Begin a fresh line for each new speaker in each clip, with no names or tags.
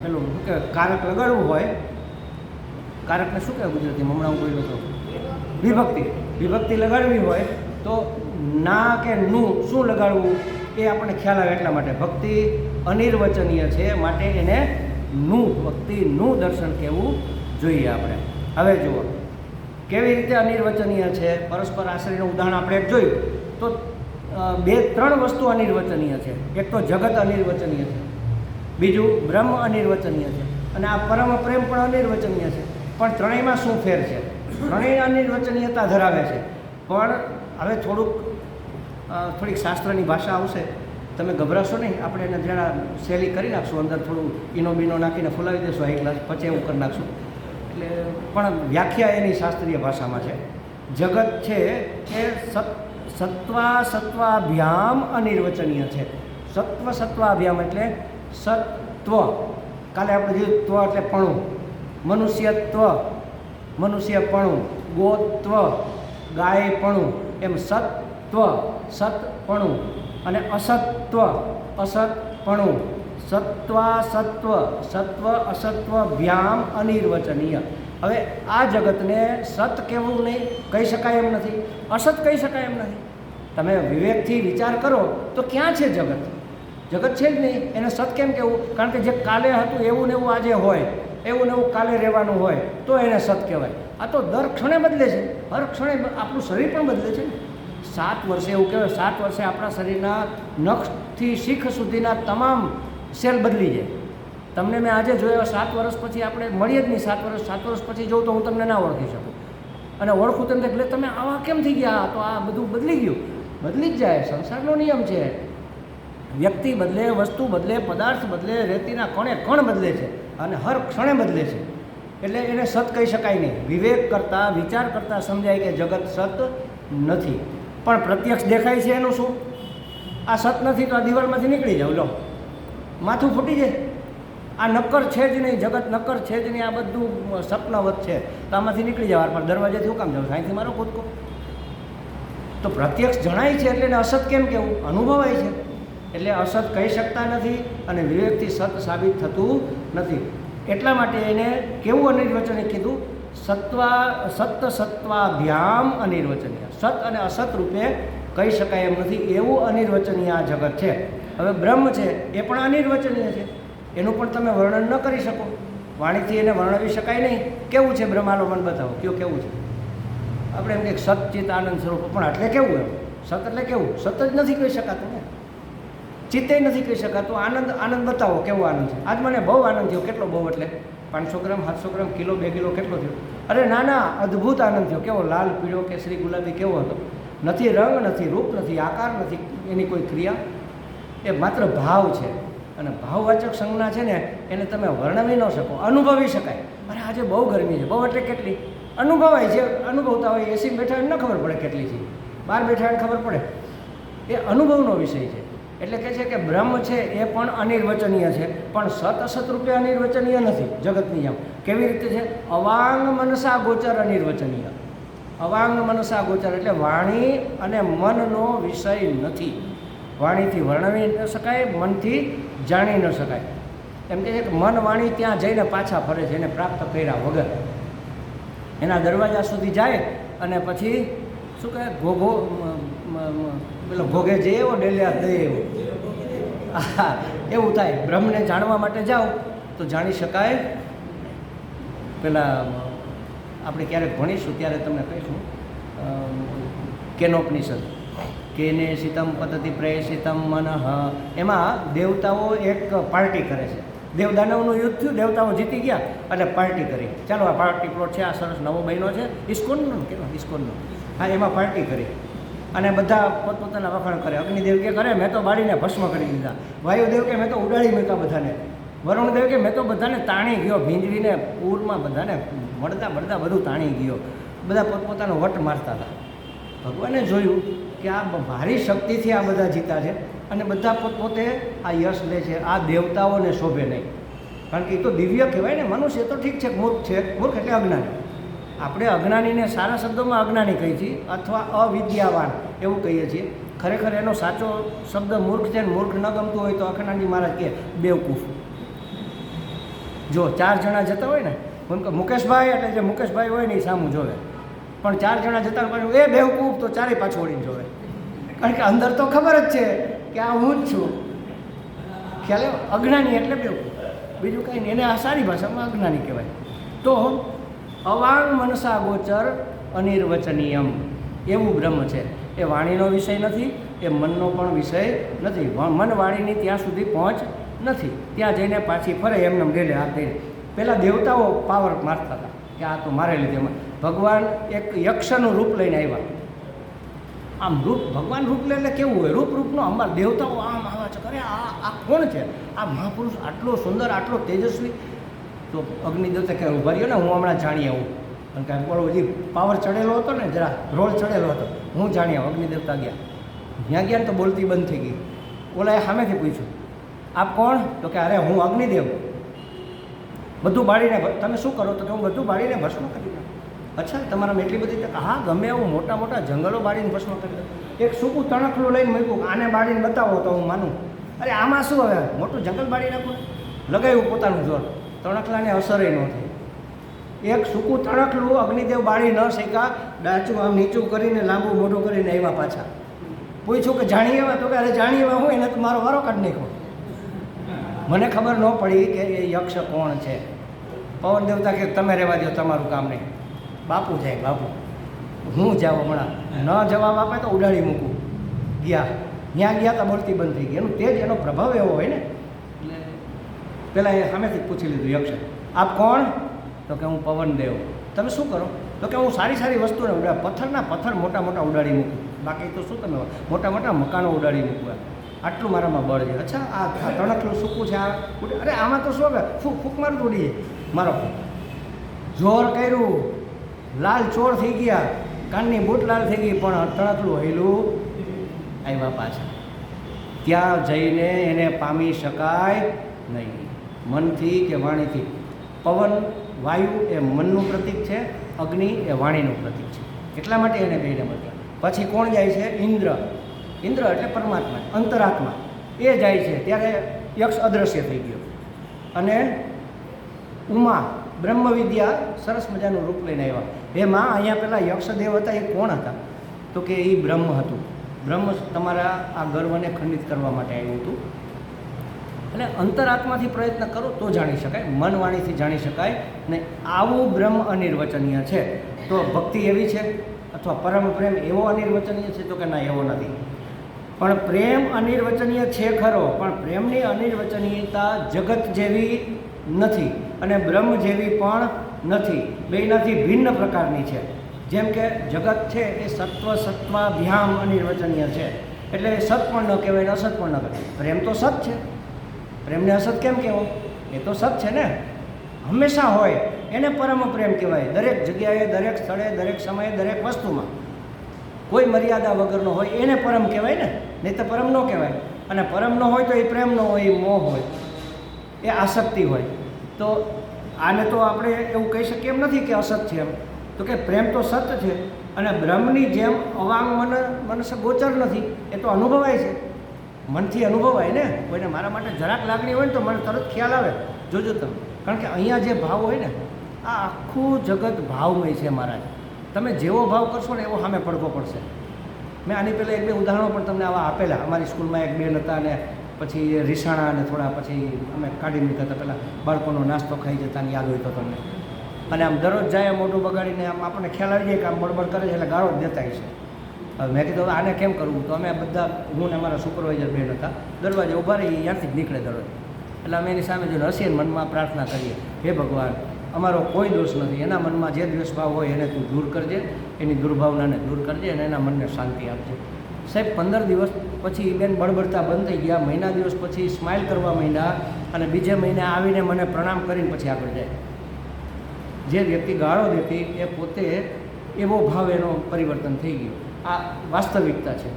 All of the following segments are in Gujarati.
પેલું શું કે કારક લગાડવું હોય, કારકને શું કહેવાય ગુજરાતીમાં? હમણાં હું બોલ્યો તો. વિભક્તિ. વિભક્તિ લગાડવી હોય તો ના કે નું શું લગાડવું એ આપણને ખ્યાલ આવે એટલા માટે. ભક્તિ અનિર્વચનીય છે, માટે એને નું ભક્તિનું દર્શન કહેવું જોઈએ આપણે. હવે જુઓ, કેવી રીતે અનિર્વચનીય છે? પરસ્પર આશ્રયનું ઉદાહરણ આપણે જોયું. તો બે, ત્રણ વસ્તુ અનિર્વચનીય છે. એક તો જગત અનિર્વચનીય છે. બીજું બ્રહ્મ અનિર્વચનીય છે. અને આ પરમ પ્રેમ પણ અનિર્વચનીય છે. પણ ત્રણેયમાં શું ફેર છે? ત્રણેય અનિર્વચનીયતા ધરાવે છે. પણ હવે થોડુંક થોડીક શાસ્ત્રની ભાષા આવશે. તમે ગભરાશો નહીં. આપણે એને જરા શૈલી કરી નાખશું. અંદર થોડું ઈનો બીનો નાખીને ફુલાવી દેશું. એક ગ્લાસ પછી એવું કરી નાખશું. એટલે પણ વ્યાખ્યા એની શાસ્ત્રીય ભાષામાં છે. જગત છે એ સત સત્વા સત્વાભ્યામ અનિર્વચનીય છે. સત્વ સત્વાભ્યામ એટલે સત્વ. કાલે આપણે જોયું ત્વ એટલે પણું. મનુષ્યત્વ, મનુષ્યપણું. ગોત્વ, ગાયપણું. એમ સત્વ, સત્પણું. અને અસત્વ, અસત્પણું. સત્વા સત્વ સત્વ અસત્વ ભ્યામ અનિર્વચનીય. હવે આ જગતને સત કહેવું નહીં? કહી શકાય એમ નથી. અસત કહી શકાય એમ નથી. તમે વિવેકથી વિચાર કરો તો ક્યાં છે જગત? જગત છે જ નહીં. એને સત કેમ કહેવું? કારણ કે જે કાલે હતું એવું ને એવું આજે હોય. એવું ને એવું કાલે રહેવાનું હોય, તો એને સત કહેવાય. આ તો દર ક્ષણે બદલે છે. હર ક્ષણે આપણું શરીર પણ બદલે છે સાત વર્ષે એવું કહેવાય, સાત વર્ષે આપણા શરીરના નખથી શીખ સુધીના તમામ સેલ બદલી જાય. તમને મેં આજે જોયા, સાત વર્ષ પછી આપણે મળીએ જ નહીં. સાત વર્ષ સાત વર્ષ પછી જોઉં તો હું તમને ના ઓળખી શકું. અને ઓળખું તમને એટલે તમે આવા કેમ થઈ ગયા? તો આ બધું બદલી ગયું. બદલી જ જાય. સંસારનો નિયમ છે. વ્યક્તિ બદલે, વસ્તુ બદલે, પદાર્થ બદલે, રેતીના કણે કણ બદલે છે અને હર ક્ષણે બદલે છે. એટલે એને સત કહી શકાય નહીં. વિવેક કરતાં, વિચાર કરતાં સમજાય કે જગત સત નથી. પણ પ્રત્યક્ષ દેખાય છે એનું શું? આ સત નથી તો આ દિવાલમાંથી નીકળી જાવ, લો. માથું ફૂટી જાય. આ નક્કર છે જ નહીં, જગત નક્કર છે જ નહીં, આ બધું સપનાવત છે. તો આમાંથી નીકળી જવા પણ દરવાજેથી હું કામ જાઉં? અહીંથી મારો કૂદકો. તો પ્રત્યક્ષ જણાય છે એટલે એને અસત કેમ કેવું અનુભવાય છે. એટલે અસત કહી શકતા નથી અને વિવેકથી સત સાબિત થતું નથી. એટલા માટે એને કેવું અનિર્વચને કીધું? સત્વા સત સત્વાભ્યામ અનિર્વચનીય. સત અને અસત રૂપે કહી શકાય એમ નથી. એવું અનિર્વચનીય આ જગત છે. હવે બ્રહ્મ છે, એ પણ અનિર્વચનીય છે. એનું પણ તમે વર્ણન ન કરી શકો. વાણીથી એને વર્ણવી શકાય નહીં. કેવું છે બ્રહ્માનો મન બતાવો? કયો કેવું છે? આપણે એમ કે સતચિત આનંદ સ્વરૂપ. પણ એટલે કેવું એમ? સત એટલે કેવું? સત જ નથી કહી શકાતું ને. ચિત્તે નથી કહી શકાતું આનંદ આનંદ બતાવો, કેવો આનંદ છે? આજ મને બહુ આનંદ થયો. કેટલો બહુ એટલે? પાંચસો ગ્રામ, સાતસો ગ્રામ, કિલો, બે કિલો કેટલો થયો? અરે ના ના અદ્ભુત આનંદ થયો. કેવો લાલ, પીળો, કેસરી, ગુલાબી કેવો હતો? નથી રંગ, નથી રૂપ, નથી આકાર, નથી એની કોઈ ક્રિયા. એ માત્ર ભાવ છે. અને ભાવવાચક સંજ્ઞા છે ને, એને તમે વર્ણવી ન શકો. અનુભવી શકાય. અરે આજે બહુ ગરમી છે. બહુ એટલે કેટલી? અનુભવાય છે. અનુભવતા હોય, એસી બેઠા ન ખબર પડે કેટલી છે. બહાર બેઠા ખબર પડે. એ અનુભવનો વિષય છે. એટલે કહે છે કે બ્રહ્મ છે એ પણ અનિર્વચનીય છે. પણ સત અસત રૂપે અનિર્વચનીય નથી, જગતની જેમ. કેવી રીતે છે? અવાંગ મનસા ગોચર અનિર્વચનીય. અવાંગ મનસા ગોચર એટલે વાણી અને મનનો વિષય નથી. વાણીથી વર્ણવી ન શકાય, મનથી જાણી ન શકાય. એમ કહે છે કે મન વાણી ત્યાં જઈને પાછા ફરે છે, એને પ્રાપ્ત કર્યા વગર. એના દરવાજા સુધી જાય અને પછી શું કહે? ઘોઘો પેલો ભોગે જે એવો ડેલિયા દે એવો. એવું થાય. બ્રહ્મને જાણવા માટે જાઓ, તો જાણી શકાય. પેલા આપણે ક્યારેક ભણીશું, ત્યારે તમને કહીશું. કેનોપનિષદ. કેને સીતમ પદ્ધતિ પ્રેષિતમ મનઃ. એમાં દેવતાઓ એક પાર્ટી કરે છે. દેવદાનવનું યુદ્ધ થયું, દેવતાઓ જીતી ગયા, એટલે પાર્ટી કરી. ચાલો, આ પાર્ટી પ્લોટ છે, આ સરસ નવો બન્યો છે. ઇસ્કોનનો કેનો? ઇસ્કોનનો. હા, એમાં પાર્ટી કરી. અને બધા પોતપોતાના વખાણ કરે. અગ્નિદેવ કે કરે, મેં તો બાળીને ભસ્મ કરી દીધા. વાયુદેવ કે મેં તો ઉડાડી મૂક્યા બધાને. વરુણદેવ કે મેં તો બધાને તાણી ગયો. ભીંજવીને પૂરમાં બધાને મળતા મળતા બધું તાણી ગયો. બધા પોતપોતાનો વટ મારતા હતા. ભગવાને જોયું કે આ ભારી શક્તિથી આ બધા જીતા છે અને બધા પોતપોતે આ યશ લે છે. આ દેવતાઓને શોભે નહીં. કારણ કે એ તો દિવ્ય કહેવાય ને, મનુષ્ય તો ઠીક છે, મૂર્ખ છે. મૂર્ખ એટલે અજ્ઞાની. આપણે અજ્ઞાનીને સારા શબ્દોમાં અજ્ઞાની કહીએ છીએ અથવા અવિદ્યાવાન. એવું કહીએ છીએ. ખરેખર એનો સાચો શબ્દ મૂર્ખ છે મૂર્ખ ન ગમતું હોય તો અખંડાનજી મહારાજ કહે બેવકૂફ. જો ચાર જણા જતા હોય ને કે મુકેશભાઈ એટલે જે મુકેશભાઈ હોય ને એ સામું જોવે. પણ ચાર જણા જતા પાછું, એ બેવકૂફ, તો ચારેય પાછું ઓળીને જોવે. કારણ કે અંદર તો ખબર જ છે કે આ હું જ છું. ખ્યાલ અજ્ઞાની એટલે બેવકૂફ. બીજું કંઈ નહીં, એને આ સારી ભાષામાં અજ્ઞાની કહેવાય. તો અવાંગ મનસા ગોચર અનિર્વચનીયમ. એવું બ્રહ્મ છે. એ વાણીનો વિષય નથી, એ મનનો પણ વિષય નથી. મન વાણીની ત્યાં સુધી પહોંચ નથી. ત્યાં જઈને પાછી ફરે એમને ડેલે આ દઈને પહેલાં દેવતાઓ પાવર મારતા હતા કે આ તો મારે લીધે ભગવાન એક યક્ષનું રૂપ લઈને આવ્યા. આમ રૂપ, ભગવાન રૂપ લે એટલે કેવું હોય? રૂપ રૂપનો અમારા દેવતાઓ આમ આવા છે. અરે આ આ કોણ છે? આ મહાપુરુષ આટલો સુંદર, આટલો તેજસ્વી. તો અગ્નિદેવતા કે ઊભા રહ્યો ને, હું હમણાં જાણી આવું. કારણ કાંઈ આપણો હજી પાવર ચડેલો હતો ને, જરા રોલ ચડેલો હતો, હું જાણ્યા અગ્નિદેવતા ગયા. ત્યાં ગયા ને તો બોલતી બંધ થઈ ગઈ. ઓલાએ સામેથી પૂછ્યું, આપ કોણ? તો કે, અરે, હું અગ્નિદેવ. બધું બાળીને તમે શું કરો? તો કે, હું બધું બાળીને ભસ્મ કરી દઉં અચ્છા તમારામાં એટલી બધી હા, ગમે એવું મોટા મોટા જંગલો બાળીને ભસ્મ કરી દઉં એક સૂકું તણખલું લઈને મૂક્યું, આને બાળીને બતાવો તો હું માનું. અરે, આમાં શું હવે? મોટું જંગલ બાળી નાખું? લગાવ્યું પોતાનું જોર. તણકલાને અસરે ન થઈ એક સૂકું તણખલું અગ્નિદેવ બાળી ન શક્યા ડાચું આમ નીચું કરીને લાંબુ મોટું કરીને આવ્યા પાછા. પૂછ્યું કે જાણી એવા? તો કે અરે જાણી એવા હું એને તો મારો વારો કાઢ નાખ્યો. મને ખબર ન પડી કે એ યક્ષ કોણ છે. પવન દેવતા કે તમે રહેવા દો તમારું કામ નહીં. બાપુ જાય બાપુ. હું જાઉં હમણાં. ન જવાબ આપે તો ઉડાડી મૂકું. ગયા. ત્યાં ગયા તો બોલતી બંધ થઈ ગઈ. એનું તેજ એનો પ્રભાવ એવો હોય ને. એટલે પહેલાં એ સામેથી જ પૂછી લીધું યક્ષ. આપ કોણ? તો કે હું પવન દેવ. તમે શું કરો? તો કે હું સારી સારી વસ્તુને ઉડાડ પથ્થરના પથ્થર મોટા મોટા ઉડાડી મૂકું. બાકી તો શું તમે મોટા મોટા મકાનો ઉડાડી મૂકવા આટલું મારામાં બળ છે. અચ્છા, આ તણકલું સૂકું છે, આ અરે, આમાં તો શું ફૂક ફૂક મારું ઉડીએ. મારો જોર કર્યું. લાલ ચોર થઈ ગયા. કાનની બૂટ લાલ થઈ ગઈ, પણ તણકલું હૈલું આવ્યા પાછા. ત્યાં જઈને એને પામી શકાય નહીં. મનથી કે વાણીથી. પવન વાયુ એ મનનું પ્રતીક છે, અગ્નિ એ વાણીનું પ્રતીક છે. એટલા માટે એને બેને મળ્યા પછી કોણ જાય છે? ઇન્દ્ર. ઇન્દ્ર એટલે પરમાત્મા, અંતરાત્મા. એ જાય છે, ત્યારે યક્ષ અદ્રશ્ય થઈ ગયો. અને ઉમા, બ્રહ્મવિદ્યા સરસ મજાનું રૂપ લઈને આવ્યા. એમાં અહીંયા પહેલાં યક્ષદેવ હતા, એ કોણ હતા? તો કે એ બ્રહ્મ હતું. બ્રહ્મ તમારા આ ગર્વને ખંડિત કરવા માટે આવ્યું હતું. એટલે અંતરાત્માથી પ્રયત્ન કરો તો જાણી શકાય મન વાણીથી જાણી શકાય ને આવું બ્રહ્મ અનિર્વચનીય છે. તો ભક્તિ એવી છે અથવા પરમ પ્રેમ એવો અનિર્વચનીય છે તો કે ના, એવો નથી. પણ પ્રેમ અનિર્વચનીય છે ખરો, પણ પ્રેમની અનિર્વચનીયતા જગત જેવી નથી અને બ્રહ્મ જેવી પણ નથી. બેનાથી ભિન્ન પ્રકારની છે. જેમ કે જગત છે એ સત્વ સત્વાભ્યામ અનિર્વચનીય છે. એટલે સત પણ ન કહેવાય અસત પણ ન કહેવાય. પ્રેમ તો સત છે. પ્રેમને અસત કેમ કહેવો એ તો સત છે ને. હંમેશા હોય, એને પરમ પ્રેમ કહેવાય. દરેક જગ્યાએ, દરેક સ્થળે, દરેક સમયે, દરેક વસ્તુમાં. કોઈ મર્યાદા વગરનો હોય, એને પરમ કહેવાય ને. નહીં તો પરમ ન કહેવાય. અને પરમ ન હોય તો એ પ્રેમ ન હોય, એ મોહ હોય. એ આસક્તિ હોય. તો આને તો આપણે એવું કહી શકીએ એમ નથી કે અસત છે એમ. તો કે પ્રેમ તો સત છે. અને બ્રહ્મની જેમ અવાંગ મન મનસ ગોચર નથી. એ તો અનુભવાય છે. મનથી અનુભવાય ને? કોઈને મારા માટે જરાક લાગણી હોય ને તો મને તરત ખ્યાલ આવે. જોજો તમે. કારણ કે અહીંયા જે ભાવ હોય ને, આ આખું જગત ભાવમય છે મહારાજ. તમે જેવો ભાવ કરશો ને એવો સામે પડવો પડશે. મેં આની પહેલાં એક બે ઉદાહરણો પણ તમને આવા આપેલા. અમારી સ્કૂલમાં એક બેન હતા અને પછી રીસાણા અને થોડા પછી અમે કાઢી મૂક્યા હતા. પહેલાં બાળકોનો નાસ્તો ખાઈ જતાની યાદ હોય તો તમને. અને આમ દરરોજ જાય મોટું બગાડીને આમ આપણને ખ્યાલ આવી જાય કે આમ બળબડ કરે છે એટલે ગાળો જ દેતા છે. મેં કીધું, હવે આને કેમ કરવું? તો અમે બધા, હું ને અમારા સુપરવાઇઝર બેન હતા, દરવાજે ઊભા રહી ત્યાંથી જ નીકળે દરવાજે. એટલે અમે એની સામે જો હસીને મનમાં પ્રાર્થના કરીએ, હે ભગવાન, અમારો કોઈ દોષ નથી, એના મનમાં જે દ્વેષ ભાવ હોય એને તું દૂર કરજે, એની દુર્ભાવનાને દૂર કરજે અને એના મનને શાંતિ આપજે. સાહેબ, પંદર દિવસ પછી બેન બળબડતા બંધ થઈ ગયા, મહિના દિવસ પછી સ્માઇલ કરવા માંડ્યા અને બીજે મહિને આવીને મને પ્રણામ કરીને પછી આગળ જાય. જે વ્યક્તિ ગાળો દેતી, એ પોતે એવો ભાવ એનો પરિવર્તન થઈ ગયો. આ વાસ્તવિકતા છે.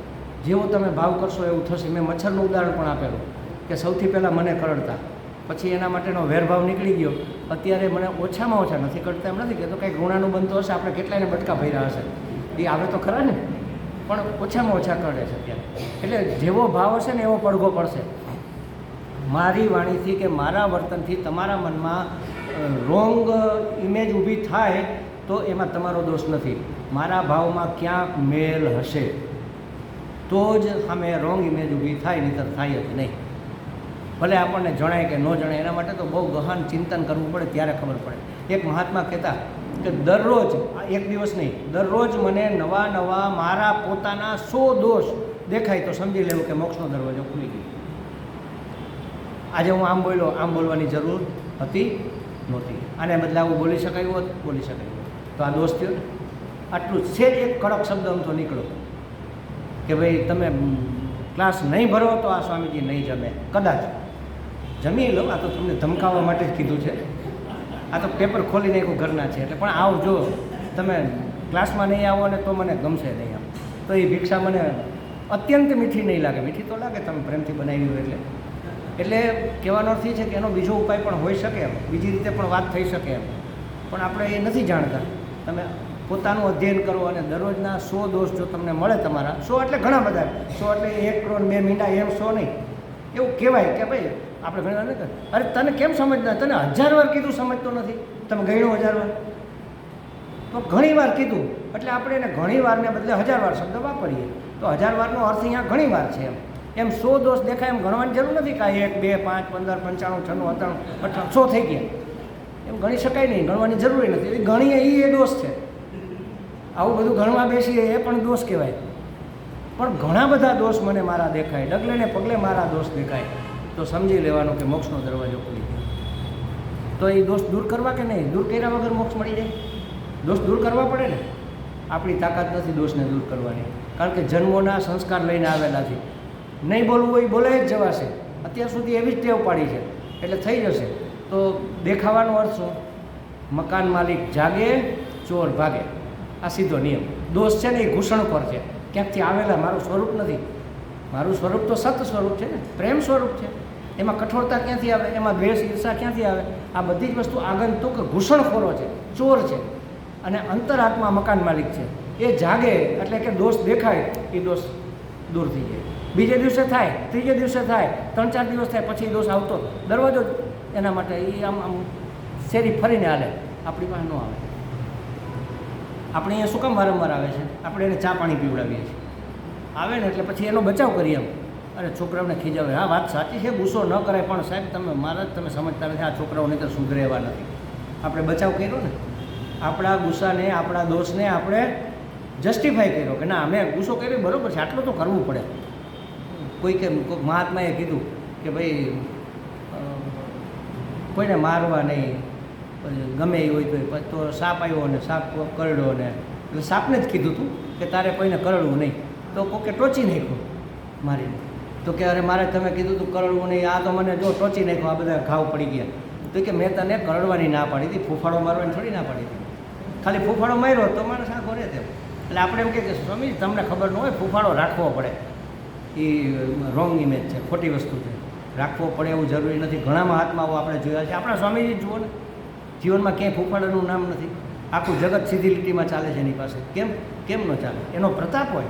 જેવો તમે ભાવ કરશો એવું થશે. મેં મચ્છરનું ઉદાહરણ પણ આપેલું કે સૌથી પહેલાં મને કરડતા. પછી એના માટેનો વેરભાવ નીકળી ગયો. અત્યારે મને ઓછામાં ઓછા નથી કરતા એમ નથી કહેતો. કંઈક ઋણાનું બનતું હશે, આપણે કેટલાયને બટકા ભર્યા હશે. એ આવે તો ખરા ને? પણ ઓછામાં ઓછા કરડે છે અત્યારે. એટલે જેવો ભાવ હશે ને એવો પડઘો પડશે. મારી વાણીથી કે મારા વર્તનથી તમારા મનમાં રોંગ ઇમેજ ઊભી થાય તો એમાં તમારો દોષ નથી. મારા ભાવમાં ક્યાંક મેલ હશે? તો જ સામે રોંગ ઇમેજ ઊભી થાય નહીં થાય જ નહીં. ભલે આપણને જણાય કે ન જણાય, એના માટે તો બહુ ગહન ચિંતન કરવું પડે, ત્યારે ખબર પડે. એક મહાત્મા કહેતા કે દરરોજ એક દિવસ નહીં, દરરોજ મને નવા નવા મારા પોતાના સો દોષ દેખાય તો સમજી લેવું કે મોક્ષનો દરવાજો ખુલી ગયો. આજે હું આમ બોલ્યો, આમ બોલવાની જરૂર હતી નહોતી. આને બદલે આવું બોલી શકાયું હોત, બોલી શકાયું તો આ દોષ થયો ને? આટલું છે એક કડક શબ્દ તો નીકળો. કે ભાઈ તમે ક્લાસ નહીં ભરો તો આ સ્વામીજી નહીં જમે. કદાચ. જમી લો. આ તો તમને ધમકાવવા માટે જ કીધું છે. આ તો પેપર ખોલી નાખ્યું ઘરના છે. એટલે પણ આવજો તમે ક્લાસમાં નહીં આવો ને તો મને ગમશે નહીં આમ. તો એ ભિક્ષા મને અત્યંત મીઠી નહીં લાગે. મીઠી તો લાગે તમે પ્રેમથી બનાવી હોય એટલે. એટલે કહેવાનો અર્થ એ છે કે એનો બીજો ઉપાય પણ હોઈ શકે એમ. બીજી રીતે પણ વાત થઈ શકે એમ. પણ આપણે એ નથી જાણતા. તમે પોતાનું અધ્યયન કરો અને દરરોજના સો દોષ જો તમને મળે તમારા, સો એટલે ઘણા બધા, સો એટલે એક કરોડ બે મીંડા એમ સો નહીં. એવું કહેવાય કે ભાઈ, આપણે ઘણા નહીં અરે તને કેમ સમજના તને હજાર વાર કીધું સમજતો નથી. તમે ગણ્યો હજાર વાર? તો ઘણી વાર કીધું. એટલે આપણે એને ઘણી વારને બદલે હજાર વાર શબ્દ વાપરીએ. તો હજાર વારનો અર્થ અહીંયા ઘણી વાર છે એમ. એમ સો દોષ દેખાય એમ ગણવાની જરૂર નથી કાંઈ એક, બે, પાંચ, પંદર, પંચાણું, છન્નું, અઠાણું અઠાણું, સો થઈ ગયા. એમ ગણી શકાય નહીં, ગણવાની જરૂરી નથી. ગણીએ એ એ દોષ છે. આવું બધું ગણવા બેસીએ એ પણ દોષ કહેવાય. પણ ઘણા બધા દોષ મને મારા દેખાય. ડગલે ને પગલે મારા દોષ દેખાય. તો સમજી લેવાનું કે મોક્ષનો દરવાજો ખુલી ગયો. તો એ દોષ દૂર કરવા કે નહીં? દૂર કર્યા વગર મોક્ષ મળી જાય? દોષ દૂર કરવા પડે ને? આપણી તાકાત નથી દોષને દૂર કરવાની. કારણ કે જન્મોના સંસ્કાર લઈને આવેલા છે. નહીં બોલવું હોય બોલે જ જવાશે. અત્યાર સુધી એવી જ ટેવ પાડી છે. એટલે થઈ જશે. તો દેખાવાનો અર્થ શું? મકાન માલિક જાગે, ચોર ભાગે. આ સીધો નિયમ. દોષ છે ને એ ઘૂસણખોર છે. ક્યાંકથી આવેલા મારું સ્વરૂપ નથી. મારું સ્વરૂપ તો સત સ્વરૂપ છે ને. પ્રેમ સ્વરૂપ છે. એમાં કઠોરતા ક્યાંથી આવે? એમાં દ્વેષ, ઈર્ષા ક્યાંથી આવે? આ બધી જ વસ્તુ આગંતુક ઘૂસણખોરો છે. ચોર છે. અને અંતરાત્મા મકાન માલિક છે. એ જાગે એટલે કે દોષ દેખાય, એ દોષ દૂર થઈ જાય. બીજે દિવસે થાય, ત્રીજે દિવસે થાય, ત્રણ ચાર દિવસ થાય, પછી દોષ આવતો. દરવાજો એના માટે એ આમ આમ શેરી ફરીને હાલે. આપણી પાસે ન આવે. આપણે અહીંયા શું કામ વારંવાર આવે છે? આપણે એને ચા પાણી પીવડાવીએ છીએ. આવે ને એટલે પછી એનો બચાવ કરીએ એમ. અરે છોકરાઓને ખીજાવે. હા, વાત સાચી છે, ગુસ્સો ન કરાય, પણ સાહેબ તમે, મારા જ તમે સમજતા નથી, આ છોકરાઓને તો સુધરે એવા નથી. આપણે બચાવ કર્યો ને. આપણા ગુસ્સાને, આપણા દોષને આપણે જસ્ટિફાઈ કર્યો કે ના, અમે ગુસ્સો કર્યો, બરાબર છે, આટલું તો કરવું પડે. કોઈ કે કોઈક મહાત્માએ કીધું કે ભાઈ કોઈને મારવા નહીં ગમે એ હોય તો તો સાપ આવ્યો ને સાપ કરડ્યો ને એટલે સાપને જ કીધું હતું કે તારે કોઈને કરડવું નહીં. તો કોકે ટોચી નાખ્યો મારીને. તો કે અરે મારે તમે કીધું હતું કરડવું નહીં, આ તો મને જો ટોચી નાખ્યો, આ બધા ઘાવ પડી ગયા. તો કે મેં તને કરડવાની ના પાડી હતી, ફૂફાડો મારવાની થોડી ના પાડી હતી. ખાલી ફૂફાડો માર્યો તો માણસ આખો રહે તેમ. એટલે આપણે એમ કહે કે સ્વામી, તમને ખબર ન હોય, ફૂફાડો રાખવો પડે. એ રોંગ ઇમેજ છે, ખોટી વસ્તુ છે. રાખવો પડે એવું જરૂરી નથી. ઘણામાં હાથમાં આવું આપણે જોયા છે. આપણા સ્વામીજી જુઓ ને. જીવનમાં ક્યાંય ફૂફાડાનું નામ નથી. આખું જગત સીધી લીટીમાં ચાલે છે એની પાસે. કેમ? કેમ ન ચાલે? એનો પ્રતાપ હોય,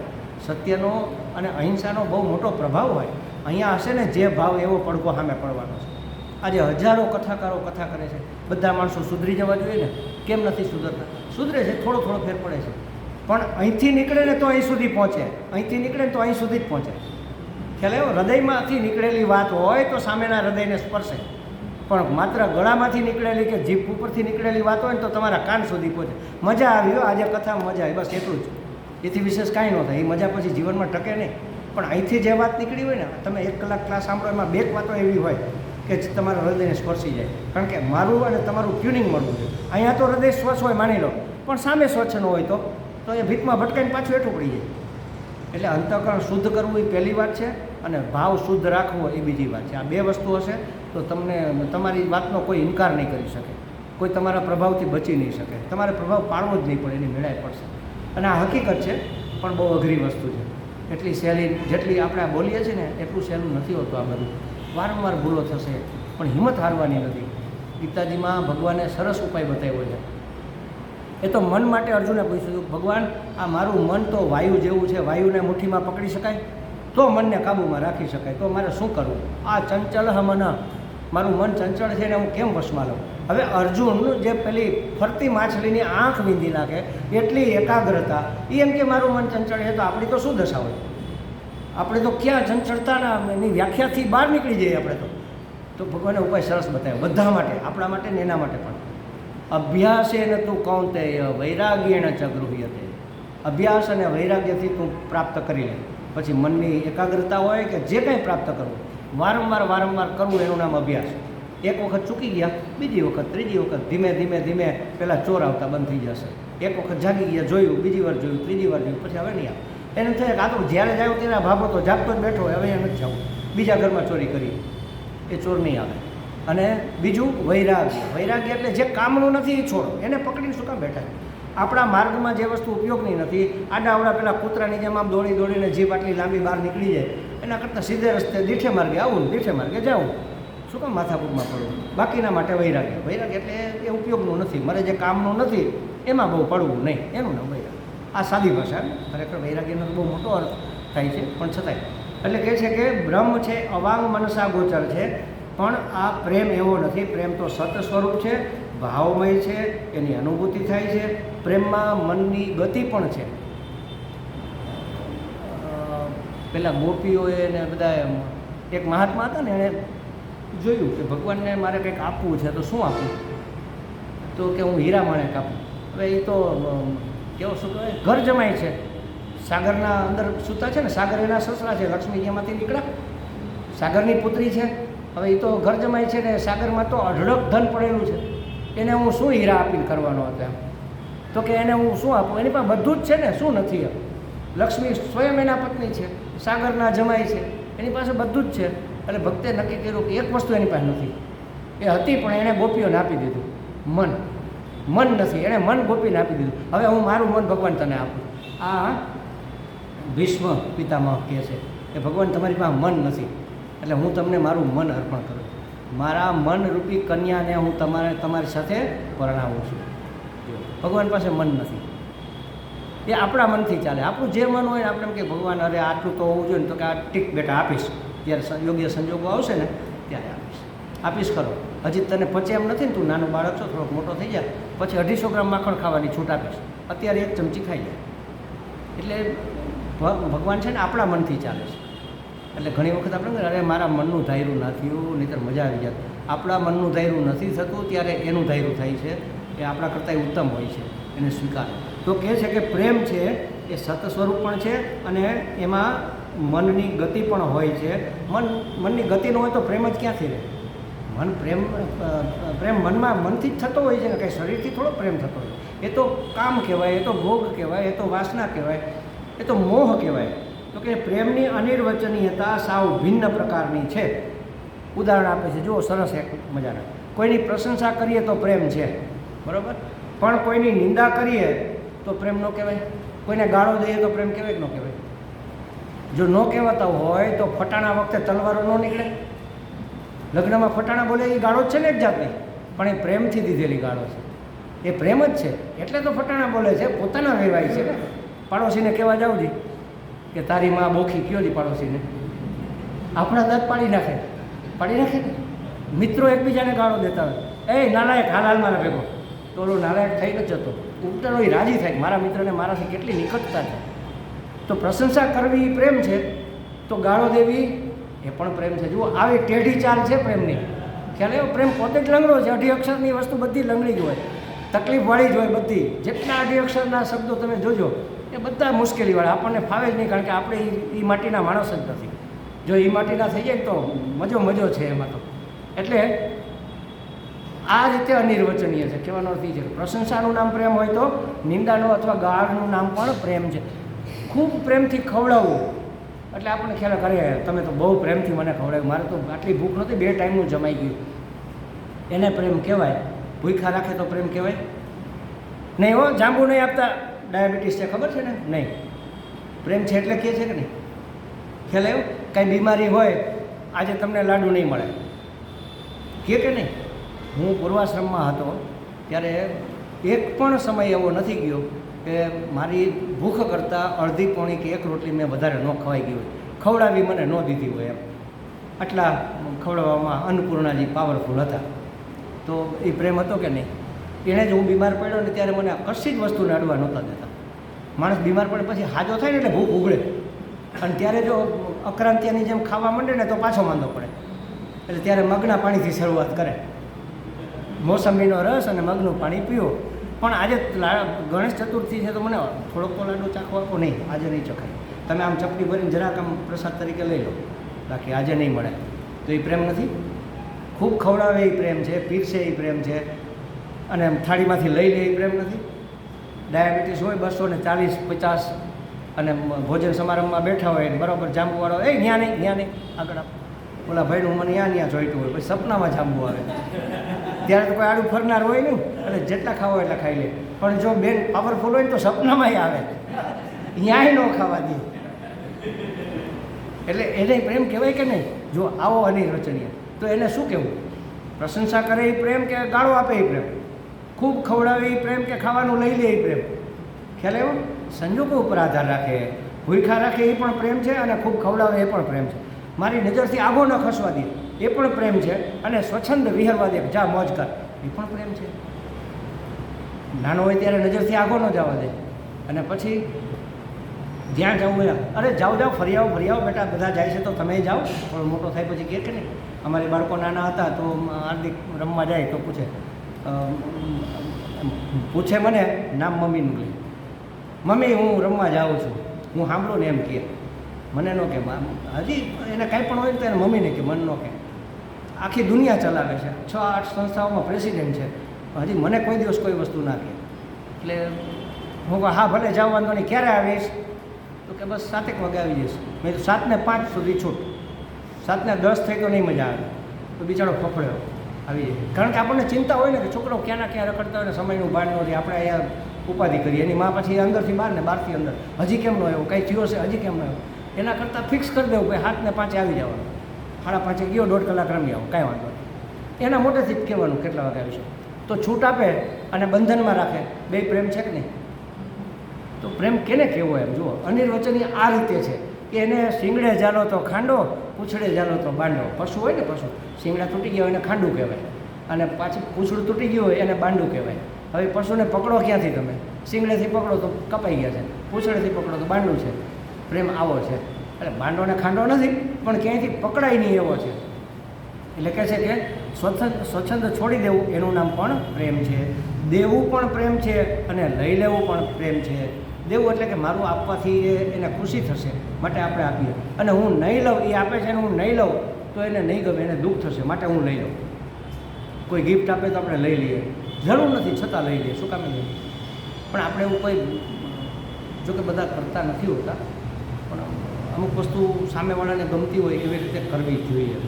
સત્યનો અને અહિંસાનો બહુ મોટો પ્રભાવ હોય, અહીંયા હશે ને જે ભાવ એવો પડકો સામે પડવાનો છે. આજે હજારો કથાકારો કથા કરે છે. બધા માણસો સુધરી જવા જોઈએ ને? કેમ નથી સુધરતા? સુધરે છે, થોડો થોડો ફેર પડે છે. પણ અહીંથી નીકળે ને તો અહીં સુધી પહોંચે. અહીંથી નીકળે ને તો અહીં સુધી જ પહોંચે. ખ્યાલ આવ્યો? હૃદયમાંથી નીકળેલી વાત હોય તો સામેના હૃદયને સ્પર્શે. પણ માત્ર ગળામાંથી નીકળેલી કે જીભ ઉપરથી નીકળેલી વાત હોય ને તો તમારા કાન સુધી પહોંચે. મજા આવી હો, આજે કથામાં મજા આવી, બસ એટલું જ. એથી વિશેષ કાંઈ ન થાય. એ મજા પછી જીવનમાં ટકે નહીં. પણ અહીંથી જે વાત નીકળી હોય ને, તમે એક કલાક ક્લાસ સાંભળો, એમાં બે વાતો એવી હોય કે તમારા હૃદયને સ્પર્શી જાય. કારણ કે મારું અને તમારું ટ્યુનિંગ મળવું છે અહીંયા તો હૃદય સ્વચ્છ હોય, માની લો. પણ સામે સ્વચ્છ ન હોય તો? તો એ ભીતમાં ભટકાઈને પાછું એઠું પડી જાય. એટલે અંતઃકરણ શુદ્ધ કરવું એ પહેલી વાત છે અને ભાવ શુદ્ધ રાખવો એ બીજી વાત છે. આ બે વસ્તુ હશે. તો તમને તમારી વાતનો કોઈ ઇનકાર નહીં કરી શકે. કોઈ તમારા પ્રભાવથી બચી નહીં શકે. તમારે પ્રભાવ પાડવો જ નહીં પડે, એની મેળાએ પડશે. અને આ હકીકત છે, પણ બહુ અઘરી વસ્તુ છે. એટલી સહેલી, જેટલી આપણે બોલીએ છીએ ને, એટલું સહેલું નથી હોતું આ બધું. વારંવાર ભૂલો થશે, પણ હિંમત હારવાની નથી. ગીતાજીમાં ભગવાને સરસ ઉપાય બતાવ્યો છે. એ તો મન માટે અર્જુને પૂછ્યું ભગવાન, આ મારું મન તો વાયુ જેવું છે, વાયુને મુઠ્ઠીમાં પકડી શકાય? તો મનને કાબૂમાં રાખી શકાય. તો મારે શું કરવું? આ ચંચલ મન મારું મન ચંચળ છે ને હું કેમ વશમાં લઉં? હવે અર્જુન જે પેલી ફરતી માછલીની આંખ વીંધી નાખે, એટલી એકાગ્રતા એ એમ કે મારું મન ચંચળ છે તો આપણી તો શું દશા હોય? આપણે તો ક્યાં ચંચળતાના એની વ્યાખ્યાથી બહાર નીકળી જઈએ આપણે તો? તો ભગવાને ઉપાય સરસ બતાવ્યો, બધા માટે, આપણા માટે ને એના માટે પણ. અભ્યાસેન તું કૌંતેય વૈરાગ્યણ ચ ગૃહ્યતે. અભ્યાસ અને વૈરાગ્યથી તું પ્રાપ્ત કરી લે. પછી મનની એકાગ્રતા હોય કે જે કંઈ પ્રાપ્ત કરવું. વારંવાર વારંવાર કરવું એનું નામ અભ્યાસ. એક વખત ચૂકી ગયા, બીજી વખત, ત્રીજી વખત, ધીમે ધીમે ધીમે પહેલાં ચોર આવતા બંધ થઈ જશે. એક વખત જાગી ગયા, જોયું, બીજી વાર જોયું, ત્રીજી વાર જોયું, પછી હવે નહીં આવે. એને થાય કે આ તો જ્યારે જાય ત્યારે ભાગો તો જાગતો જ બેઠો હવે એને જ જવું. બીજા ઘરમાં ચોરી કરી. એ ચોર નહીં આવે. અને બીજું વૈરાગ્ય. વૈરાગ્ય એટલે જે કામનું નથી એ છોડો. એને પકડીને શું કામ બેઠા આપણા માર્ગમાં જે વસ્તુ ઉપયોગની નથી આડાવડા પેલા કૂતરાની જેમ આમ દોડી દોડીને જીભ આટલી લાંબી બહાર નીકળી જાય એના કરતાં સીધે રસ્તે દીઠે માર્ગે આવું દીઠે માર્ગે જાઉં. શું કામ માથાકૂટમાં પડવું? બાકીના માટે વૈરાગ્ય. વૈરાગ્ય એટલે એ ઉપયોગનું નથી. મારે જે કામનું નથી, એમાં બહુ પડવું નહીં. એનું નામ વૈરાગ્ય. આ સાદી ભાષા ખરેખર વૈરાગ્યનો બહુ મોટો અર્થ થાય છે, પણ છતાંય. એટલે કહે છે કે બ્રહ્મ છે, અવાંગ મનસા ગોચર છે, પણ આ પ્રેમ એવો નથી. પ્રેમ તો સત સ્વરૂપ છે, ભાવમય છે, એની અનુભૂતિ થાય છે. પ્રેમમાં મનની ગતિ પણ છે. પેલા ગોપીઓએ ને બધા એક મહાત્મા હતા ને, એણે જોયું કે ભગવાનને મારે કંઈક આપવું છે, તો શું આપવું? તો કે હું હીરા માણેક કાપું. હવે એ તો કેવો શું કહેવાય? ઘર જમાય છે. સાગરના અંદર સૂતા છે ને, સાગર એના સસરા છે, લક્ષ્મી લક્ષ્મીજીમાંથી નીકળ્યા. સાગરની પુત્રી છે. હવે એ તો ઘર જમાય છે ને, સાગરમાં તો અઢળક ધન પડેલું છે. એને હું શું હીરા આપીને કરવાનો હતો એમ? તો કે એને હું શું આપું? એની પાસે બધું જ છે ને, શું નથી લક્ષ્મી સ્વયં એના પત્ની છે. સાગરના જમાય છે. એની પાસે બધું જ છે. એટલે ભક્તે નક્કી કર્યું કે એક વસ્તુ એની પાસે નથી. એ હતી પણ એણે ગોપીઓને આપી દીધું. મન. મન નથી. એણે મન ગોપીને આપી દીધું. હવે હું મારું મન ભગવાન તને આપું. આ ભીષ્મ પિતામહ કહે છે કે, ભગવાન, તમારી પાસે મન નથી. એટલે હું તમને મારું મન અર્પણ કરું મારા મનરૂપી કન્યાને હું તમારે, તમારી સાથે પરણાવું છું. ભગવાન પાસે મન નથી. એ આપણા મનથી ચાલે. આપણું જે મન હોય આપણે એમ કે ભગવાન, અરે આટલું તો હોવું જોઈએ ને તો કે આ ટીક બેટા આપીશ. ત્યારે યોગ્ય સંજોગો આવશે ને ત્યારે આપીશ. આપીશ ખરો. હજી તને પચે એમ નથી ને તું નાનો બાળક છો, થોડોક મોટો થઈ જાય પછી અઢીસો ગ્રામ માખણ ખાવાની છૂટ આપીશ. અત્યારે એક ચમચી ખાઈ જાય એટલે ભગવાન છે ને આપણા મનથી ચાલે છે. એટલે ઘણી વખત આપણે અરે મારા મનનું ધાયરું ના થયું, નહીંતર મજા આવી જાય. આપણા મનનું ધાયરું નથી થતું, ત્યારે એનું ધાયરું થાય છે. એ આપણા કરતાં ઉત્તમ હોય છે. એને સ્વીકાર. તો કહે છે કે પ્રેમ છે એ સત સ્વરૂપ પણ છે અને એમાં મનની ગતિ પણ હોય છે. મન, મનની ગતિ ન હોય તો પ્રેમ જ ક્યાંથી રહે? મન પ્રેમ પ્રેમ મનમાં, મનથી જ થતો હોય છે ને, કંઈ શરીરથી થોડો પ્રેમ થતો હોય. એ તો કામ કહેવાય, એ તો ભોગ કહેવાય, એ તો વાસના કહેવાય, એ તો મોહ કહેવાય. તો કે પ્રેમની અનિર્વચનીયતા સાવ ભિન્ન પ્રકારની છે. ઉદાહરણ આપે છે, જુઓ, સરસ એક મજાના. કોઈની પ્રશંસા કરીએ તો પ્રેમ છે. બરાબર? પણ કોઈની નિંદા કરીએ તો પ્રેમ ન કહેવાય. કોઈને ગાળો દઈએ તો પ્રેમ કહેવાય કે ન કહેવાય? જો ન કહેવાતા હોય તો ફટાણા વખતે તલવારો ન નીકળે. લગ્નમાં ફટાણા બોલે એ ગાળો જ છે ને એક જાતની. પણ એ પ્રેમથી દીધેલી ગાળો છે. એ પ્રેમ જ છે. એટલે તો ફટાણા બોલે છે. પોતાના વેવાય છે ને. પાડોશીને કહેવા જાવ જી કે તારી માં બોખી કયો જી પાડોશીને? આપણા દાંત પાડી નાખે. પાડી નાખે ને? મિત્રો એકબીજાને ગાળો દેતા હોય. એ નાલાયક, હાલ હાલ મારા ભેગો. તો નાલાયક થઈ જ જતો. ઉલટાનો એ રાજી થાય મારા મિત્રને મારાથી કેટલી નિકટતા છે. તો પ્રશંસા કરવી એ પ્રેમ છે. તો ગાળો દેવી, એ પણ પ્રેમ છે. જુઓ, આવી ટેઢી ચાલ છે પ્રેમની. ખ્યાલ એવો પ્રેમ પોતે જ લંગડો છે. અઢી અક્ષરની વસ્તુ બધી લંગડી જ હોય. તકલીફવાળી જ હોય બધી. જેટલા અઢી અક્ષરના શબ્દો તમે જોજો, એ બધા મુશ્કેલીવાળા. આપણને ફાવે જ નહીં, કારણ કે આપણે એ માટીના માણસ જ નથી. જો એ માટીના થઈ જાય તો મજો મજો છે એમાં તો. એટલે આ રીતે અનિર્વચનીય છે. કહેવાનો અર્થ છે પ્રશંસાનું નામ પ્રેમ હોય તો નિંદાનું અથવા ગાળનું નામ પણ પ્રેમ છે. ખૂબ પ્રેમથી ખવડાવવું. એટલે આપણને ખ્યાલ કરીએ તમે તો બહુ પ્રેમથી મને ખવડાવ્યું. મારે તો આટલી ભૂખ નહોતી, બે ટાઈમનું જમાઈ ગયું. એને પ્રેમ કહેવાય. ભૂખા રાખે તો પ્રેમ કહેવાય. નહીં હો, જાંબુ નહીં આપતા. ડાયાબિટીસ છે, ખબર છે ને? નહીં. પ્રેમ છે એટલે કહે છે કે નહીં? ખ્યાલ આવ્યો? કાંઈ બીમારી હોય, આજે તમને લાડુ નહીં મળે. કે કે નહીં? હું પૂર્વાશ્રમમાં હતો, ત્યારે એક પણ સમય એવો નથી ગયો કે મારી ભૂખ કરતાં અડધી પોણી કે એક રોટલી મેં વધારે ન ખવાઈ ગઈ હોય. ખવડાવી મને ન દીધી હોય એમ. આટલા ખવડાવવામાં અન્નપૂર્ણાજી પાવરફુલ હતા. તો એ પ્રેમ હતો કે નહીં? એણે જ હું બીમાર પડ્યો ને ત્યારે મને કશી જ વસ્તુને અડવા નહોતા દેતા. માણસ બીમાર પડે પછી હાજો થાય ને એટલે ભૂખ ઉગડે અને ત્યારે જો અક્રાંતિયાની જેમ ખાવા માંડે ને તો પાછો માંદો પડે. એટલે ત્યારે મગના પાણીથી શરૂઆત કરે. મોસંબીનો રસ અને મગનું પાણી પીવો પણ આજે ગણેશ ચતુર્થી છે તો મને થોડોક તો લાડુ ચાખવો આપો નહીં, આજે નહીં ચખાય. તમે આમ ચપટી ભરીને જરાક આમ પ્રસાદ તરીકે લઈ લો. બાકી આજે નહીં મળે. તો એ પ્રેમ નથી? ખૂબ ખવડાવે એ પ્રેમ છે, પીરસે એ પ્રેમ છે, અને આમ થાળીમાંથી લઈ લે એ પ્રેમ નથી? ડાયાબિટીસ હોય બસો ને ચાલીસ, પચાસ, અને ભોજન સમારંભમાં બેઠા હોય બરાબર જાંબુવાળો, એ ન્યા નહીં, આગળ આપ. ઓલા ભાઈનું મને ન્યા ન્યા જોઈતું હોય, પછી સપનામાં જાંબુ આવે. ત્યારે તો કોઈ આડું ફરનાર હોય નહીં. એટલે જેટલા ખાવો એટલા ખાઈ લે. પણ જો બેન પાવરફુલ હોય તો સપનામાંય આવે. ન્યાય ન ખાવા દે. એટલે એને પ્રેમ કહેવાય કે નહીં? જો આવો અનિર્વચનીય તો એને શું કહેવું? પ્રશંસા કરે એ પ્રેમ કે ગાળો આપે એ પ્રેમ? ખૂબ ખવડાવે એ પ્રેમ કે ખાવાનું લઈ લે એ પ્રેમ? ખ્યાલ એવો સંજોગો ઉપર આધાર રાખે. ભૂખા રાખે એ પણ પ્રેમ છે અને ખૂબ ખવડાવે એ પણ પ્રેમ છે. મારી નજરથી આગો ન ખસવા દે. એ પણ પ્રેમ છે અને સ્વચ્છંદ વિહરવા દે જા મોજ કર. એ પણ પ્રેમ છે. નાનો હોય ત્યારે નજરથી આગો ન જવા દે. અને પછી જ્યાં જવું હોય અરે જાઓ જાઓ, ફરી આવો ફરી આવો બેટા, બધા જાય છે તો તમે જાઓ. પણ મોટો થાય પછી કહે કે નહીં અમારે બાળકો નાના હતા તો હાર્દિક રમવા જાય તો પૂછે પૂછે મને, નામ મમ્મીનું લઈ મમ્મી, હું રમવા જાઉં છું. હું સાંભળું ને એમ કહે મને ન કે હજી એને કાંઈ પણ હોય તો એને મમ્મીને કે, મન ન કે. આખી દુનિયા ચલાવે છે. છ, આઠ સંસ્થાઓમાં પ્રેસિડેન્ટ છે. હજી મને કોઈ દિવસ કોઈ વસ્તુ ના કહે. એટલે હું કહું, હા, ભલે જાવ વાંધો નહીં. ક્યારે આવીશ? તો કે બસ સાતેક વાગે આવી જઈશ. મેં તો સાતને પાંચ સુધી છૂટ સાતને દસ થઈ તો નહીં મજા આવે. તો બિચારો ફફડ્યો. આવી જાય. કારણ કે આપણને ચિંતા હોય ને કે છોકરો ક્યાંના ક્યાં રખડતા હોય ને સમયનું ભાન ન આપણે અહીંયા ઉપાધિ કરીએ. એની માં પછી અંદરથી બહાર ને બહારથી અંદર. હજી કેમ ન આવ્યો? કંઈ થયો છે હજી કેમ ન આવ્યો? એના કરતાં ફિક્સ કરી દેવું ભાઈ હાથને પાંચે આવી જવાનું. સાડા પાંચે ગયો, દોઢ કલાક રમી આવો, કાંઈ વાંધો નહીં. એના મોટેથી કહેવાનું કેટલા વાગે આવીશું તો છૂટ આપે અને બંધનમાં રાખે. બે પ્રેમ છે કે નહીં? તો પ્રેમ કેને કેવો એમ? જુઓ, અનિર્વચનીય આ રીતે છે. કે એને શિંગડે જાલો તો ખાંડો, પૂછડે જાલો તો બાંડો. પશુ હોય ને પશુ? શિંગડા તૂટી ગયા હોય એને ખાંડું કહેવાય. અને પાછી પૂછડું તૂટી ગયું હોય એને બાંડું કહેવાય. હવે પશુને પકડો ક્યાંથી તમે? શિંગડેથી પકડો તો કપાઈ ગયા છે. પૂછડેથી પકડો તો બાંડું છે. પ્રેમ આવો છે. એટલે બાંડો ને ખાંડો નથી, પણ ક્યાંયથી પકડાય નહીં એવો છે. એટલે કહે છે કે સ્વચ્છંદ સ્વચ્છંદ છોડી દેવું, એનું નામ પણ પ્રેમ છે. દેવું પણ પ્રેમ છે અને લઈ લેવું પણ પ્રેમ છે. દેવું એટલે કે મારું આપવાથી એને ખુશી થશે, માટે આપણે આપીએ. અને હું નહીં લઉં, એ આપે છે અને હું નહીં લઉં, તો એને નહીં ગમે, એને દુઃખ થશે, માટે હું લઈ લઉં. કોઈ ગિફ્ટ આપે તો આપણે લઈ લઈએ. જરૂર નથી, છતાં લઈ લઈએ, શું કામ લઈએ પણ આપણે એવું કોઈ જો કે બધા કરતા નથી હોતા, પણ અમુક વસ્તુ સામેવાળાને ગમતી હોય એવી રીતે કરવી જોઈએ.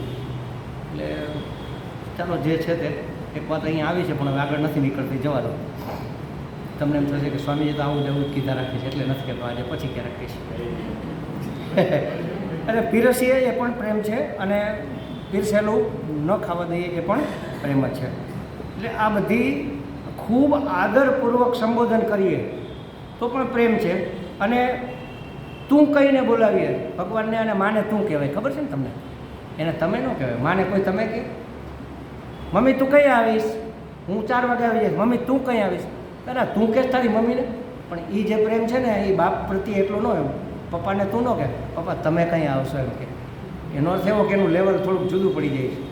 એટલે ચાલો જે છે તે એક વાત અહીંયા આવી છે, પણ હવે આગળ નથી નીકળતી, જવા દો. તમને એમ થશે કે સ્વામીજી તો આવું જવું જ કીધા રાખે છે, એટલે નથી કહેતો, આજે પછી ક્યારેક કહીશ. એટલે પીરસીએ એ પણ પ્રેમ છે અને પીરસેલું ન ખાવા દઈએ એ પણ પ્રેમ જ છે. એટલે આ બધી ખૂબ આદરપૂર્વક સંબોધન કરીએ તો પણ પ્રેમ છે. અને તું કહીને બોલાવીએ. ભગવાનને અને માને તું કહેવાય. ખબર છે ને તમને? એને તમે ન કહેવાય. માને કોઈ તમે કહે મમ્મી, તું કઈ આવીશ? હું ચાર વાગે આવી જઈશ. મમ્મી, તું કઈ આવીશ? અરે તું કે તારી મમ્મીને. પણ એ જે પ્રેમ છે ને એ બાપ પ્રત્યે એટલો ન એવું પપ્પાને તું ન કહે. પપ્પા, તમે કંઈ આવશો એમ કે. એનો અર્થ એવો કે એનું લેવલ થોડુંક જુદું પડી જાય છે.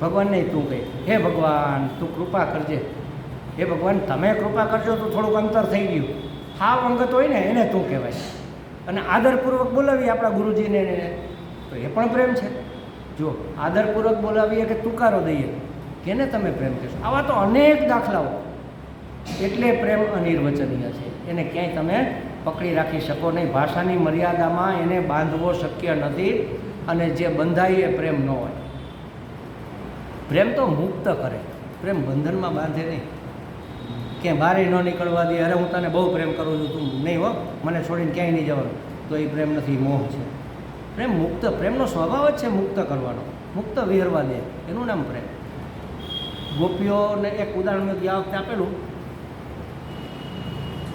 ભગવાનને તું કહે. હે ભગવાન, તું કૃપા કરજે. હે ભગવાન, તમે કૃપા કરજો તો થોડુંક અંતર થઈ ગયું. હાવ અંગત હોય ને, એને તું કહેવાય. અને આદરપૂર્વક બોલાવીએ આપણા ગુરુજીને તો એ પણ પ્રેમ છે. જો આદરપૂર્વક બોલાવીએ કે તુકારો દઈએ, કેને તમે પ્રેમ કહેશો આવા તો અનેક દાખલાઓ. એટલે પ્રેમ અનિર્વચનીય છે. એને ક્યાંય તમે પકડી રાખી શકો નહીં. ભાષાની મર્યાદામાં એને બાંધવો શક્ય નથી અને જે બંધાય એ પ્રેમ ન હોય. પ્રેમ તો મુક્ત કરે. પ્રેમ બંધનમાં બાંધે નહીં. ક્યાંય બહાર ન નીકળવા દે. અરે હું તને બહુ પ્રેમ કરું છું તું નહીં હો મને છોડીને ક્યાંય નહીં જવાનું. તો એ પ્રેમ નથી મોહ છે. પ્રેમ મુક્ત પ્રેમનો સ્વભાવ જ છે મુક્ત કરવાનો. મુક્ત વિહરવા દે. એનું નામ પ્રેમ. ગોપીઓને એક ઉદાહરણ મેં આ વખતે આપેલું.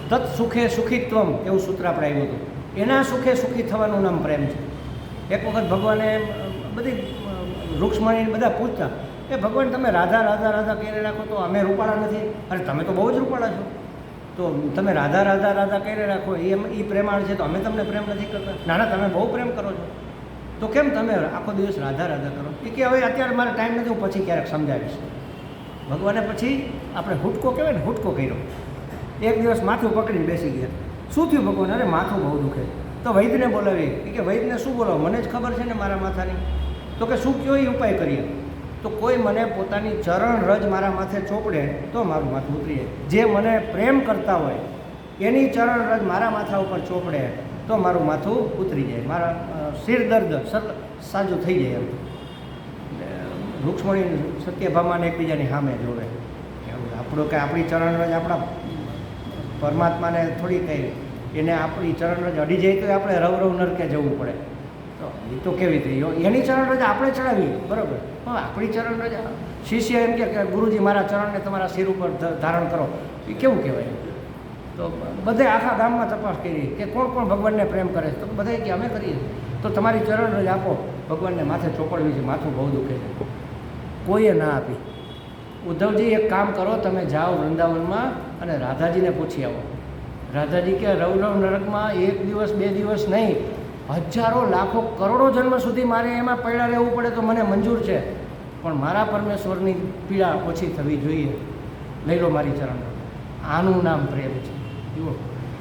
તત્ સુખે સુખીત્વમ એવું સૂત્ર આપણે આવ્યું હતું. એના સુખે સુખી થવાનું નામ પ્રેમ છે. એક વખત ભગવાને બધી અ, રૂક્ષ્મણી બધા પૂછતા એ ભગવાન, તમે રાધા રાધા રાધા કહી રાખો તો અમે રૂપાળા નથી. અરે, તમે તો બહુ જ રૂપાળા છો. તો તમે રાધા રાધા રાધા કહી રાખો, એ એ પ્રેમાળ છે, તો અમે તમને પ્રેમ નથી કરતા. ના ના તમે બહુ પ્રેમ કરો છો. તો કેમ તમે આખો દિવસ રાધા રાધા કરો? એ કે હવે અત્યારે મારે ટાઈમ નથી, હું પછી ક્યારેક સમજાવીશ. ભગવાને પછી આપણે હુટકો કહેવાય ને, હુટકો કર્યો. એક દિવસ માથું પકડીને બેસી ગયા. શું થયું ભગવાન? અરે, માથું બહુ દુખે. તો વૈદ્યને બોલાવી. કે, વૈદ્યને શું બોલાવો? મને જ ખબર છે ને મારા માથાની. તો કે, શું કયો? એ ઉપાય કરીએ. તો કોઈ મને પોતાની ચરણ રજ મારા માથે ચોપડે, તો મારું માથું ઉતરી જાય જે મને પ્રેમ કરતા હોય, એની ચરણ રજ મારા માથા ઉપર ચોપડે, તો મારું માથું ઉતરી જાય. મારા શિર દર્દ સાજું થઈ જાય એમ. રૂક્ષ્મણી સત્યભામાને એકબીજાની સામે જોવે. આપણું કે આપણી ચરણ રજ આપણા પરમાત્માને થોડી કહી એને આપણી ચરણ રજ અડી જાય તો આપણે રવ રવ નરકે જવું પડે. એ તો કેવી રીતે? એની ચરણ રજા આપણે ચડાવીએ. બરાબર? હવે આપણી ચરણ રજા. શિષ્ય એમ કે ગુરુજી, મારા ચરણને તમારા શિર ઉપર ધારણ કરો. એ કેવું કહેવાય? તો બધે આખા ગામમાં તપાસ કરી કે કોણ કોણ ભગવાનને પ્રેમ કરે તો બધાએ કે, અમે કરીએ. તો તમારી ચરણ રજા આપો. ભગવાનને માથે ચોપડવી છે, માથું બહુ દુખે છે. કોઈએ ના આપી. ઉદ્ધવજી, એક કામ કરો, તમે જાઓ વૃંદાવનમાં અને રાધાજીને પૂછી આવો. રાધાજી કે રવ રવ નરકમાં એક દિવસ, બે દિવસ નહીં હજારો લાખો કરોડો જન્મ સુધી મારે એમાં પડ્યા રહેવું પડે તો મને મંજૂર છે. પણ મારા પરમેશ્વરની પીડા ઓછી થવી જોઈએ. લઈ લો મારી ચરણ. આનું નામ પ્રેમ છે. જુઓ.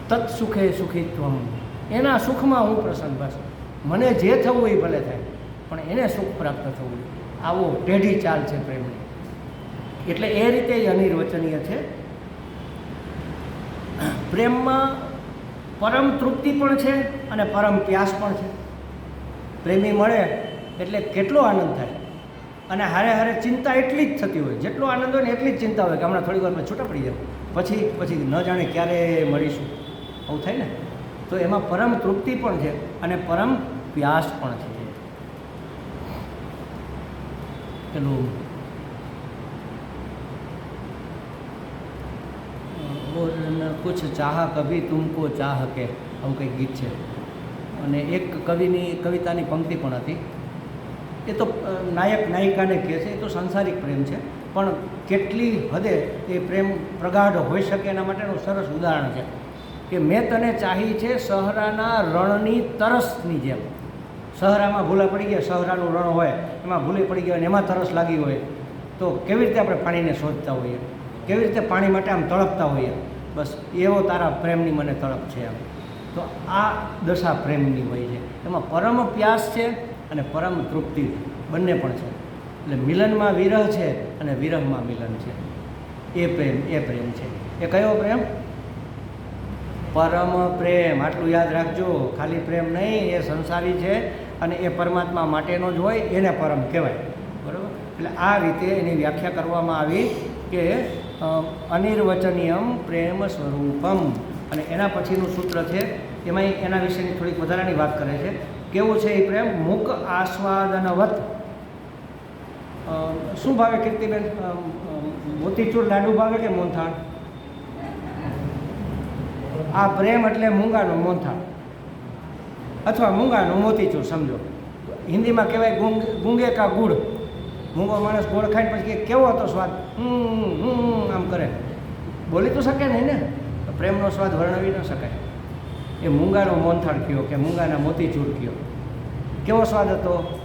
તત્ સુખે સુખીત્વમ એના સુખમાં હું પ્રસન્ન બસ મને જે થવું એ ભલે થાય, પણ એને સુખ પ્રાપ્ત થવું. આવો ટેઢી ચાલ છે પ્રેમની. એટલે એ રીતે અનિર્વચનીય છે. પ્રેમમાં પરમ તૃપ્તિ પણ છે અને પરમ પ્યાસ પણ છે. પ્રેમી મળે એટલે કેટલો આનંદ થાય. અને હારે હારે ચિંતા એટલી જ થતી હોય, જેટલો આનંદ હોય ને એટલી જ ચિંતા હોય કે હમણાં થોડી વારમાં છૂટા પડી જાય. પછી પછી ન જાણે ક્યારે મળીશું. આવું થાય ને? તો એમાં પરમ તૃપ્તિ પણ છે અને પરમ પ્યાસ પણ છે. પેલું કુછ ચાહ કભી તુમકો ચાહ કે આવું કંઈક ગીત છે. અને એક કવિની, કવિતાની પંક્તિ પણ હતી. એ તો નાયક નાયિકાને કહે છે, એ તો સાંસારિક પ્રેમ છે. પણ કેટલી હદે એ પ્રેમ પ્રગાઢ હોઈ શકે એના માટેનું સરસ ઉદાહરણ છે. કે મેં તને ચાહી છે શહરાના રણની તરસની જેમ. શહરામાં ભૂલા પડી ગયા, સહરાનું રણ હોય, એમાં ભૂલી પડી ગયા એમાં તરસ લાગી હોય. તો કેવી રીતે આપણે પાણીને શોધતા હોઈએ? કેવી રીતે પાણી માટે આમ તળપતા હોઈએ? બસ એવો તારા પ્રેમની મને તળપ છે એમ. તો આ દશા પ્રેમની હોય છે. એમાં પરમ પ્યાસ છે અને પરમ તૃપ્તિ બંને પણ છે. એટલે મિલનમાં વિરહ છે અને વિરહમાં મિલન છે. એ પ્રેમ એ પ્રેમ છે. એ કયો પ્રેમ? પરમ પ્રેમ. આટલું યાદ રાખજો. ખાલી પ્રેમ નહીં, એ સંસારી છે અને એ પરમાત્મા માટેનો જ હોય, એને પરમ કહેવાય. બરાબર? એટલે આ રીતે એની વ્યાખ્યા કરવામાં આવી કે અનિર્વચનીયમ પ્રેમ સ્વરૂપમ. અને એના પછીનું સૂત્ર છે એમાં એના વિશેની થોડીક વધારાની વાત કરે છે. કેવું છે એ પ્રેમ? મુખ આસ્વાદનવત. શું ભાવે કીર્તિબેન? મોતીચૂર લાડુ ભાવે કે મોનથાળ આ પ્રેમ એટલે મૂંગાનું મોનથાળ અથવા મૂંગાનું મોતીચૂર, સમજો. હિન્દીમાં કહેવાય ગુંગ ગુંગે કા ગુડ? મૂંગો માણસ ગોળ ખાઈને પછી કેવો હતો સ્વાદ? હમ આમ કરે. બોલી તો શકે નહીં ને? પ્રેમનો સ્વાદ વર્ણવી ન શકાય. એ મૂંગાનો મોનથાળ કયો કે મૂંગાના મોતીચૂર કયો? કેવો સ્વાદ હતો?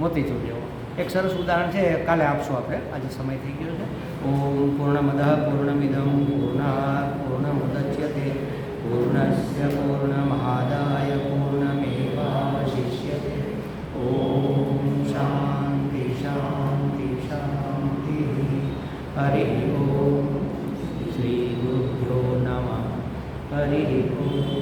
મોતીચૂર જેવો. એક સરસ ઉદાહરણ છે કાલે આપશું આપણે. આજે સમય થઈ ગયો છે. ઓમ પૂર્ણમદ પૂર્ણમિદમ પૂર્ણાત પૂર્ણમુદચ્યતે. પૂર્ણસ્ય પૂર્ણમાદાય હરિ ઓમ શ્રી ગુરુભ્યો નમઃ હરિ ઓમ